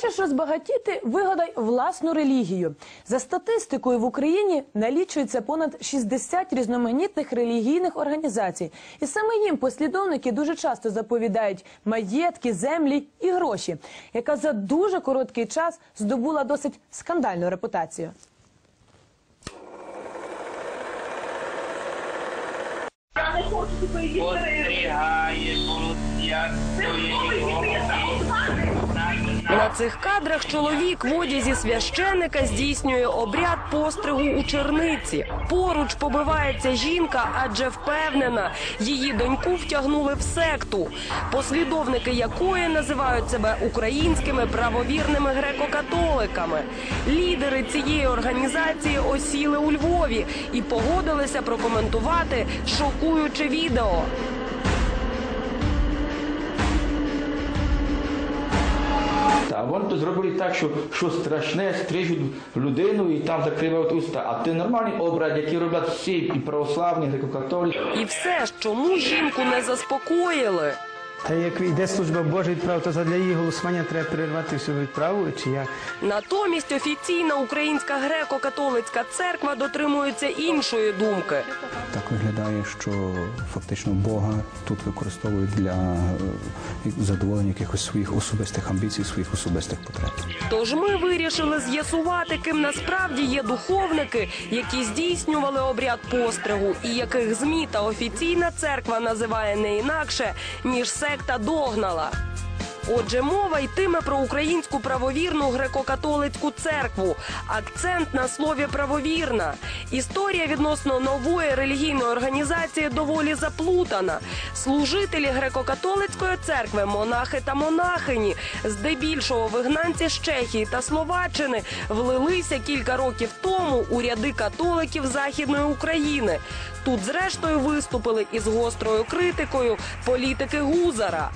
Хочеш розбагатіти, вигадай власну релігію. За статистикою в Україні налічується понад 60 різноманітних релігійних організацій, і саме їм послідовники дуже часто заповідають маєтки, землі і гроші, яка за дуже короткий час здобула досить скандальну репутацію. Я не хочу цих кадрах чоловік в одязі священика здійснює обряд постригу у черниці. Поруч побивається жінка, адже впевнена, її доньку втягнули в секту, послідовники якої називають себе українськими правовірними греко-католиками. Лідери цієї організації осіли у Львові і погодилися прокоментувати шокуюче відео. А вони то зробили так, що, що страшне, стрижуть людину і там закривають уста. А це нормальний обряд, який роблять всі і православні, і греко-католики. І все чому жінку не заспокоїли? Та як йде служба Божа відправа, то для її голосування треба перервати всю відправу, чи як? Натомість офіційна українська греко-католицька церква дотримується іншої думки. Так виглядає, що фактично Бога тут використовують для е, задоволення якихось своїх особистих амбіцій, своїх особистих потреб. Тож ми вирішили з'ясувати, ким насправді є духовники, які здійснювали обряд постригу, і яких змі та офіційна церква називає не інакше ніж секта догнала. Отже, мова йтиме про українську правовірну греко-католицьку церкву. Акцент на слові правовірна. Історія відносно нової релігійної організації доволі заплутана. Служителі греко-католицької церкви, монахи та монахині, здебільшого вигнанці з Чехії та Словаччини, влилися кілька років тому у ряди католиків Західної України. Тут, зрештою, виступили із гострою критикою політики Гузара.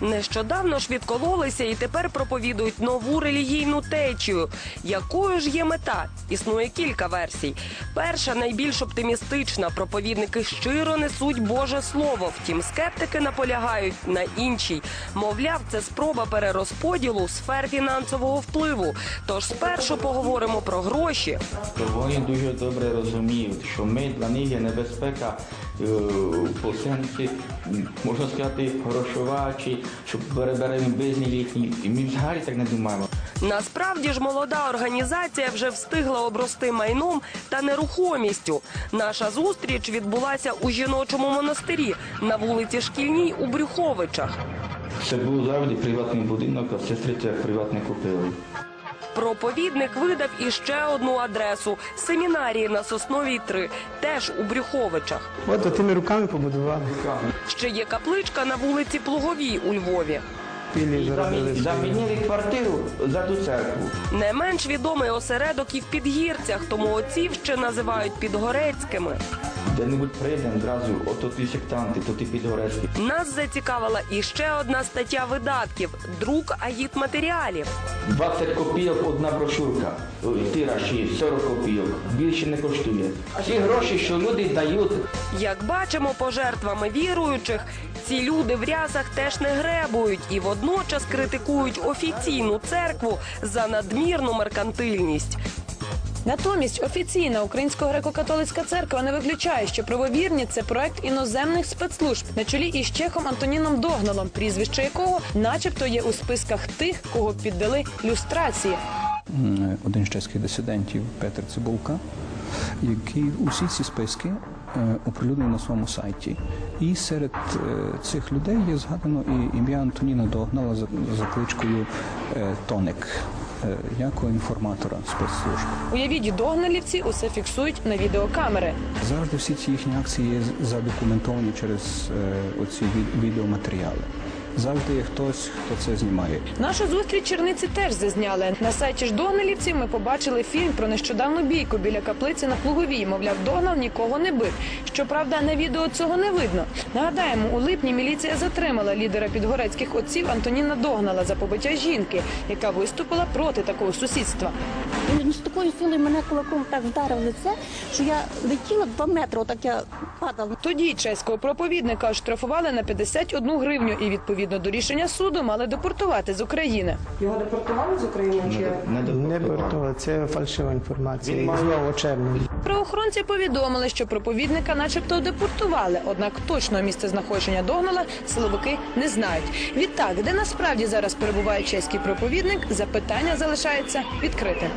Нещодавно ж відкололися і тепер проповідують нову релігійну течію. Якою ж є мета? Існує кілька версій. Перша найбільш оптимістична. Проповідники щиро несуть Боже Слово. Втім, скептики наполягають на іншій. Мовляв, це спроба перерозподілу сфер фінансового впливу. Тож спершу поговоримо про гроші. Вони дуже добре розуміють, що ми для них є небезпека е, по сенсі, м, можна сказати, грошова, чи щоб беремо бізнес їхній. І ми взагалі так не думаємо. Насправді ж молода організація вже встигла обрости майном та нерухомістю. Наша зустріч відбулася у жіночому монастирі на вулиці Шкільній у Брюховичах. Це був завжди приватний будинок, а сестри це приватне купили. Проповідник видав іще одну адресу семінарії на Сосновій 3, теж у Брюховичах. От тими руками побудували. Ще є капличка на вулиці Плуговій у Львові. Замінили квартиру за ту церкву. Не менш відомий осередок і в Підгірцях, тому отців ще називають підгорецькими. Де-небудь прийдемо одразу, ото ти сектанти, то ти підгорецький. Нас зацікавила іще одна стаття видатків друк агіт матеріалів. 20 копійок одна брошурка, тираж є 40 копійок, більше не коштує. Ці гроші, що люди дають, Як бачимо, пожертвами віруючих, ці люди в рясах теж не гребують і водночас критикують офіційну церкву за надмірну меркантильність. Натомість офіційна українсько-греко-католицька церква не виключає, що правовірні це проект іноземних спецслужб на чолі із чехом Антоніном Догналом, прізвище якого, начебто, є у списках тих, кого піддали люстрації. Один з чеських дисидентів Петр Цибулка, який усі ці списки е, оприлюднив на своєму сайті. І серед е, цих людей є згадано і ім'я Антоніна Догнала за за кличкою е, Тоник, е, у інформатора спецслужб. Уявіть, догналівці усе фіксують на відеокамери. Завжди всі ці їхні акції є задокументовані через е, оці ві- відеоматеріали. Завжди є хтось, хто це знімає. Нашу зустріч черниці теж зазняли. На сайті ж догналівців ми побачили фільм про нещодавну бійку біля каплиці на Плуговій. Мовляв, догнал нікого не бив. Щоправда, на відео цього не видно. Нагадаємо, у липні міліція затримала лідера підгорецьких отців Антоніна Догнала за побиття жінки, яка виступила проти такого сусідства. З такою силою мене кулаком так вдарив лице, що я летіла два метри, отак я падала. Тоді чеського проповідника оштрафували на 51 гривню і відповідно до рішення суду мали депортувати з України. Його депортували з України Не, не депортували. це фальшива інформація. Він знову червень. Правоохоронці повідомили, що проповідника, начебто, депортували. Однак точного місця знаходження Догнала силовики не знають. Відтак, де насправді зараз перебуває чеський проповідник, запитання залишається відкритим.